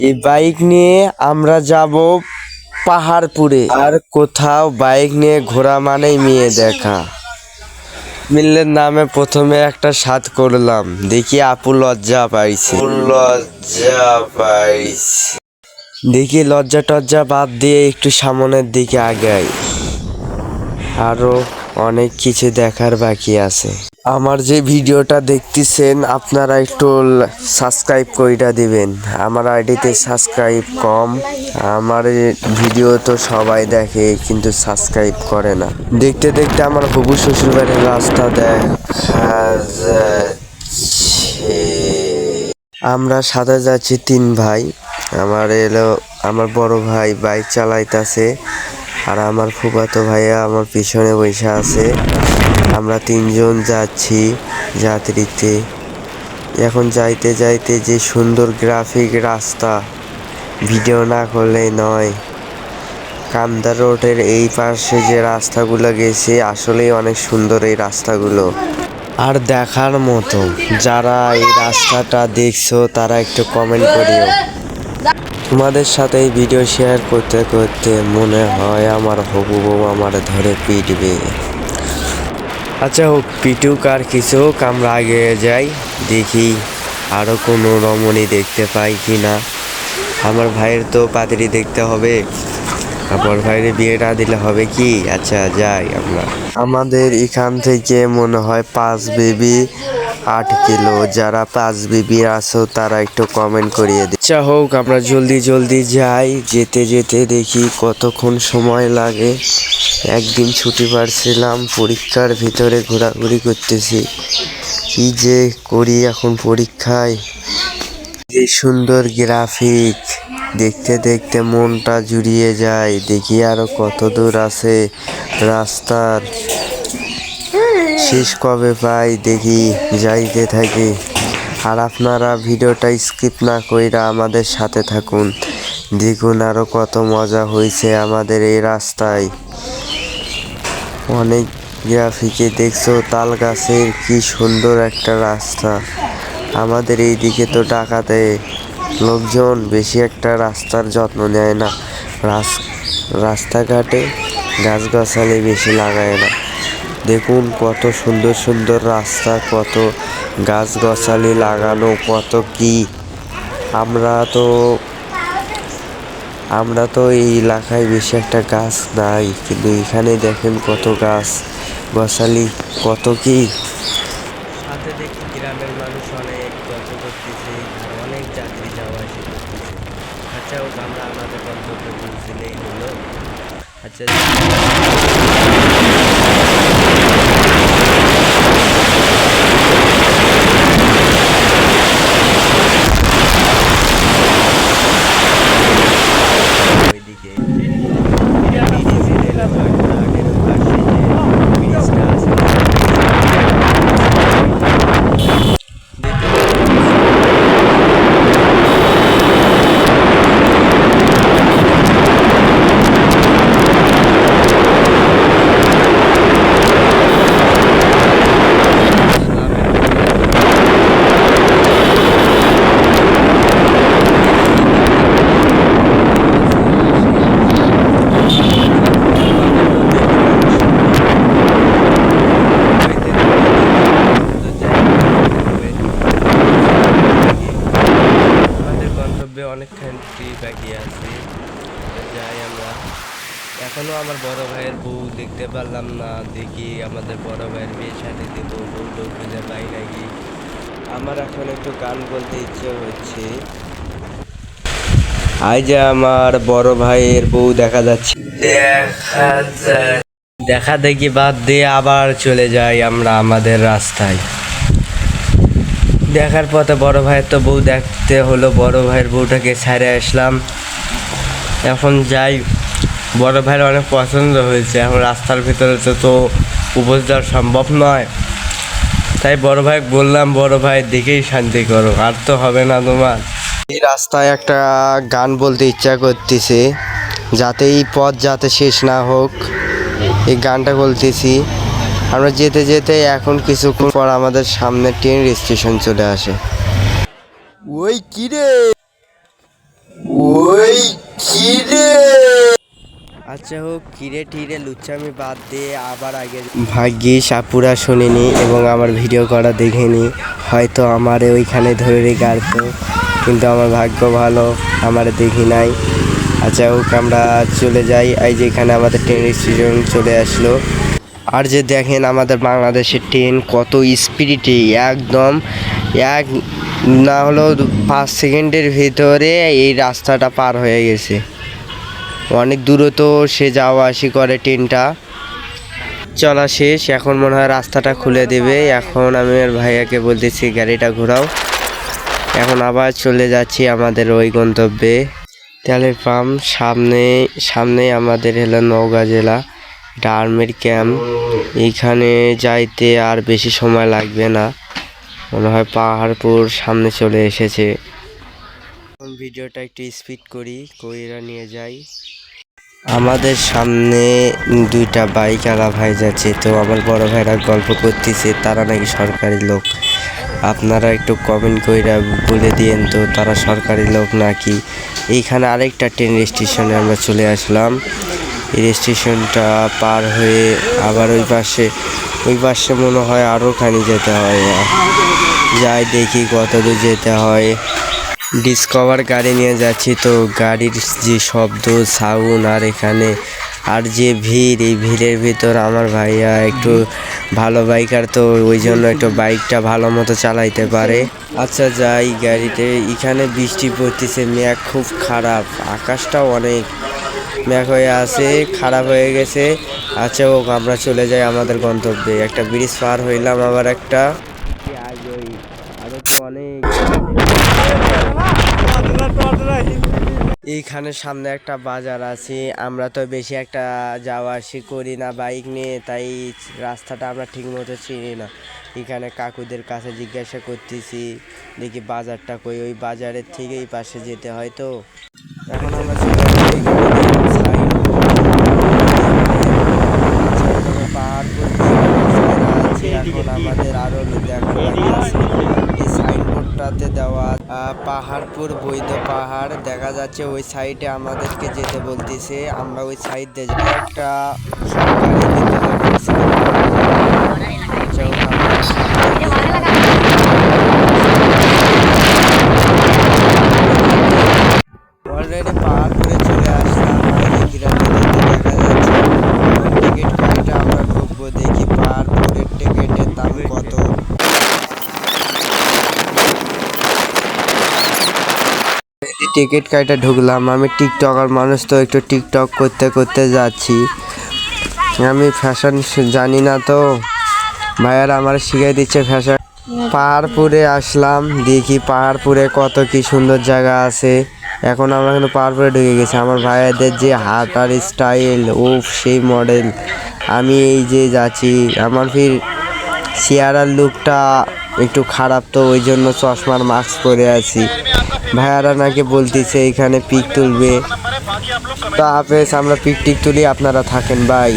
এই বাইক নিয়ে আমরা যাব পাহাড়পুরে। আর কোথাও বাইক নিয়ে ঘোরা মানেই মেয়ে দেখা। মিল্লের নামে প্রথমে একটা স্বাদ করলাম। দেখি আপু লজ্জা পাইছে। লজ্জা পাইছে। দেখি লজ্জা টজ্জা বাদ দিয়ে একটু সামনের দিকে আগাই। আরও অনেক কিছু দেখার বাকি আছে। আমার যে ভিডিওটা দেখতেছেন, আপনারা একটু সাবস্ক্রাইব কইরা দিবেন। আমার আইডিতে সাবস্ক্রাইব কম। আমার ভিডিও তো সবাই দেখে, কিন্তু সাবস্ক্রাইব করে না। দেখতে দেখতে আমার হবু শ্বশুর বাড়ির রাস্তা দেখা আমরা সাথে যাচ্ছি তিন ভাই। আমার এলো, আমার বড় ভাই বাইক চালাইতাছে। আর আমার ফুফাতো ভাইয়া আমার পিছনে বসে আছে। আমরা তিনজন যাচ্ছি যাত্রীতে। এখন যাইতে যাইতে যে সুন্দর গ্রাফিক রাস্তা ভিডিও না করলেই নয়। কামদা রোডের এই পাশে যে রাস্তাগুলো গেছে, আসলেই অনেক সুন্দর এই রাস্তাগুলো। আর দেখার মতো, যারা এই রাস্তাটা দেখছ, তারা একটু কমেন্ট করিও। তোমাদের সাথে এই ভিডিও শেয়ার করতে করতে মনে হয় আমার হবু বউ আমার ধরে পিটবে। আচ্ছা হোক পিটুক আর কিছু হোক, আমরা আগে যাই, দেখি আরও কোনো রমণী দেখতে পাই কি না আমার ভাইয়ের তো পাতিরি দেখতে হবে আমার ভাইয়ের বিয়েটা দিলে হবে কি? আচ্ছা যাই আমরা। আমাদের এখান থেকে মনে হয় পাঁচ বেবি, আট কিলো। যারা পাঁচ বিবি আছো, তারা একটু কমেন্ট করিয়ে দিই আচ্ছা হোক, আমরা জলদি জলদি যাই, যেতে যেতে দেখি কতক্ষণ সময় লাগে। একদিন ছুটি পারছিলাম, পরীক্ষার ভিতরে ঘোরাঘুরি করতেছি। কি যে করি এখন পরীক্ষায়? যে সুন্দর গ্রাফিক দেখতে দেখতে মনটা জুড়িয়ে যায়, দেখি আরও কত দূর আছে রাস্তার। শেষ কবে পাই দেখি, যাইতে থাকি। আর আপনারা ভিডিওটা স্কিপ না কইরা আমাদের সাথে থাকুন। দেখুন আরও কত মজা হয়েছে আমাদের এই রাস্তায়। অনেক গ্রাফিকে দেখছ তাল গাছের কি সুন্দর একটা রাস্তা। আমাদের এই দিকে তো ডাকাতে লোকজন বেশি একটা রাস্তার যত্ন নেয় না। রাস- রাস্তাঘাটে গাছগাছালি বেশি লাগায় না। দেখুন কত সুন্দর সুন্দর রাস্তা, কত গাছগাছালি লাগানো, কত কি। আমরা তো আমরা তো এই এলাকায় বেশি একটা গাছ নাই, কিন্তু এখানে দেখেন কত গাছ। গছালি কত কি? আচ্ছা আমরা আমাদের হলো। আচ্ছা ওইদিকে ব্রিজের ঘাটের পাশে যে ব্রিজটা আছে আমাদের গন্তব্যে অনেকখানি বাকি আছে। যাই আমরা। এখনও আমার বড় ভাইয়ের বউ দেখতে পারলাম না। দেখি আমাদের বড় ভাইয়ের বিয়ে শাদি দেব, বউ লোক খুঁজে পাই নাকি। আমার এখন একটু গান বলতে ইচ্ছে হচ্ছে। যে আমার বড় ভাইয়ের বউ দেখা যাচ্ছে। দেখা দেখি বাদ দিয়ে আবার চলে যাই আমরা আমাদের রাস্তায়। দেখার পথে বড় ভাইয়ের তো বউ দেখতে হলো, বড় ভাইয়ের বউটাকে ছাড়ে আসলাম। এখন যাই, বড় ভাইয়ের অনেক পছন্দ হয়েছে, এখন রাস্তার ভিতরে তো তো উপোস দেওয়া সম্ভব নয়। তাই বড় ভাই বললাম, বড় ভাই দেখেই শান্তি করো, আর তো হবে না তোমার। এই রাস্তায় একটা গান বলতে ইচ্ছা করতেছে, যাতে এই পথ যাতে শেষ না হোক, এই গানটা বলতেছি। আমরা যেতে যেতে এখন কিছুক্ষণ পর আমাদের সামনে ট্রেন স্টেশন চলে আসে। ওই কি রে? আচ্ছা হোক কিরে টিরে লুচ্চামি বাদ দিয়ে আবার আগে ভাগ্যিস আপুরা শুনিনি এবং আমার ভিডিও করা দেখেনি। হয়তো আমার ওইখানে ধরে গাড়তো কিন্তু আমার ভাগ্য ভালো আমার দেখি নাই। আচ্ছা হোক আমরা চলে যাই। এই যে এখানে আমাদের ট্রেন স্টেশন চলে আসলো। আর যে দেখেন আমাদের বাংলাদেশের ট্রেন কত স্পিডে একদম এক না হলেও পাঁচ সেকেন্ডের ভিতরে এই রাস্তাটা পার হয়ে গেছে। অনেক দূরত্ব সে যাওয়া আসি করে ট্রেনটা চলা শেষ, এখন মনে হয় রাস্তাটা খুলে দেবে। এখন আমি আর ভাইয়াকে বলতেছি, গাড়িটা ঘোরাও। এখন আবার চলে যাচ্ছি আমাদের ওই গন্তব্যে। তেলের পাম্প সামনে সামনে আমাদের হলো নওগাঁ জেলা। এটা আর্মির ক্যাম্প। এইখানে যাইতে আর বেশি সময় লাগবে না। মনে হয় পাহাড়পুর সামনে চলে এসেছে। এখন ভিডিওটা একটু স্পিড করি, কইরা নিয়ে যাই। আমাদের সামনে দুইটা বাইক আলা ভাই যাচ্ছে। তো আমার বড় ভাইরা গল্প করতেছে, তারা নাকি সরকারি লোক। আপনারা একটু কমেন্ট কইরা বলে দিয়েন তো, তারা সরকারি লোক নাকি? এইখানে আরেকটা ট্রেন স্টেশনে আমরা চলে আসলাম। এই স্টেশনটা পার হয়ে আবার ওই পাশে ওই পাশে মনে হয় আরও খানি যেতে হয়। যাই দেখি কত দূর যেতে হয়। ডিসকভার গাড়ি নিয়ে যাচ্ছি তো গাড়ির যে শব্দ সাউন্ড আর এখানে, আর যে ভিড়, এই ভিড়ের ভিতর আমার ভাইয়া একটু ভালো বাইকার তো, ওই জন্য একটু বাইকটা ভালো মতো চালাইতে পারে। আচ্ছা যাই গাড়িতে, এখানে বৃষ্টি পড়তেছে, মেঘ খুব খারাপ, আকাশটাও অনেক মেঘ হয়ে আছে, খারাপ হয়ে গেছে। আচ্ছা ও, আমরা চলে যাই আমাদের গন্তব্যে। একটা ব্রিজ পার হইলাম আবার একটা আরও তো অনেক এইখানে সামনে একটা বাজার আছে, আমরা তো বেশি একটা যাওয়া আসি করি না, বাইক নিয়ে, তাই রাস্তাটা আমরা ঠিক মতো চিনি না। এখানে কাকুদের কাছে জিজ্ঞাসা করতেছি, দেখি বাজারটা কই? ওই বাজারের থেকেই পাশে যেতে হয় তো। এখন আমরা চলে আসছি এখানে পাহাড় আছে এখন আমাদের আরও দেখো এই সাইনবোর্ডটাতে দেওয়া আহ, পাহাড়পুর বৈধ পাহাড়। দেখা যাচ্ছে ওই সাইডে আমাদেরকে যেতে বলতেছে। আমরা ওই সাইড দিয়ে। একটা সরকারি বিদ্যালয়ের sign। যাই হোক, আমরা অলরেডি পাহাড় করে চলে আসলাম আর এই গ্রামে দেখা যাচ্ছে টিকিট কাটে আমরা ঢুকবো দেখি পাহাড়পুরের টিকিটের দাম কত টিকিট কাইটা ঢুকলাম। আমি টিকটকার মানুষ তো একটু টিকটক করতে করতে যাচ্ছি। আমি ফ্যাশন জানি না তো। ভাইয়ার আমার শিখিয়ে দিচ্ছে ফ্যাশন পাহাড়পুরে আসলাম, দেখি পাহাড়পুরে কত কি সুন্দর জায়গা আছে। এখন আমরা কিন্তু পাহাড়পুরে ঢুকে গেছি। আমার ভাইয়াদের যে হাত আর স্টাইল ও সেই মডেল আমি এই যে যাচ্ছি, আমার ফির চেয়ারার লুকটা একটু খারাপ তো, ওই জন্য চশমার মাস্ক পরে আছি। ভাইয়ারা নাকি বলতেছে এখানে পিক তুলবে। তা হাফেজ আমরা পিক টিক তুলি, আপনারা থাকেন, বাই।